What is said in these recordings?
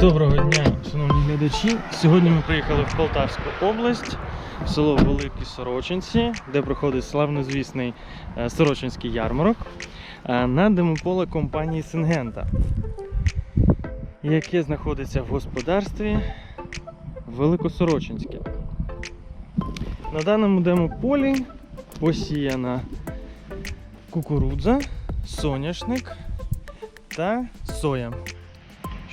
Доброго дня, шановні глядачі. Сьогодні ми приїхали в Полтавську область, в село Великі Сорочинці, де проходить славнозвісний е, Сорочинський ярмарок е, на демополе компанії Сингента, яке знаходиться в господарстві Великосорочинське. На даному демополі посіяна кукурудза, соняшник та соя.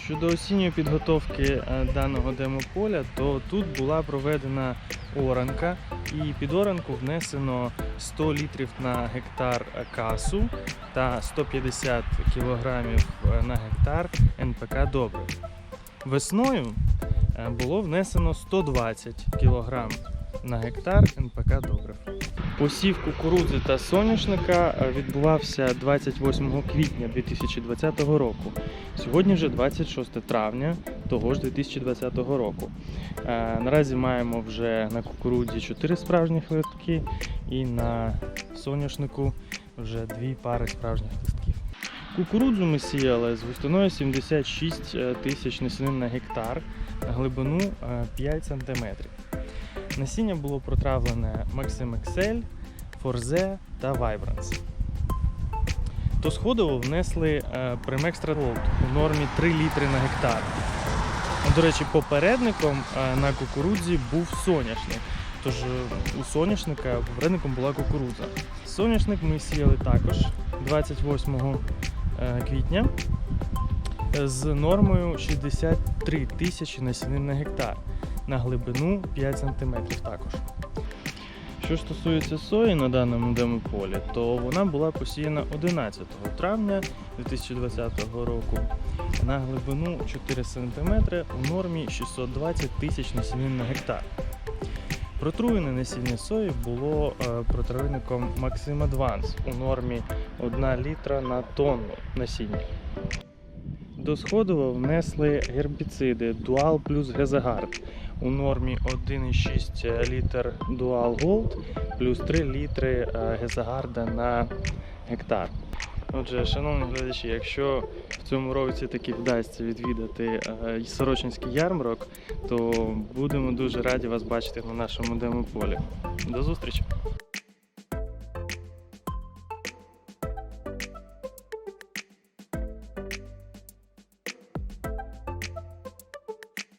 Щодо осінньої підготовки е, даного демополя, то тут була проведена оранка, і під оранку внесено 100 літрів на гектар касу та 150 кілограмів е, на гектар НПК добрив. Весною е, було внесено 120 кілограм на гектар НПК добрив. Посів кукурудзи та соняшника е, відбувався 28 квітня 2020 року. Сьогодні вже 26 травня того ж 2020 року. Е, Наразі маємо вже на кукурудзі 4 справжніх листки і на соняшнику вже дві пари справжніх листків. Кукурудзу ми сіяли з густиною 76 тисяч насінин на гектар на глибину е, 5 см. Насіння було протравлене Maxim Excel, Forze та Vibrance. До сходову внесли е, Primextra Gold у нормі 3 літри на гектар. До речі, попередником е, на кукурудзі був соняшник. Тож е, у соняшника попередником була кукурудза. Соняшник ми сіяли також 28 е, квітня е, з нормою 63 тисячі насінин на гектар на глибину 5 см також. Що стосується сої на даному демополі, то вона була посіяна 11 травня 2020 року на глибину 4 см у нормі 620 тисяч насінин на гектар. Протруєне насіння сої було е, протравником Maxim Advance у нормі 1 літра на тонну насіння. До сходу внесли гербіциди Dual плюс Гезагард у нормі 1,6 літр Dual Gold плюс 3 літри е, Гезагарда на гектар. Отже, шановні глядачі, якщо в цьому році таки вдасться відвідати е, Сорочинський ярмарок, то будемо дуже раді вас бачити на нашому демополі. До зустрічі!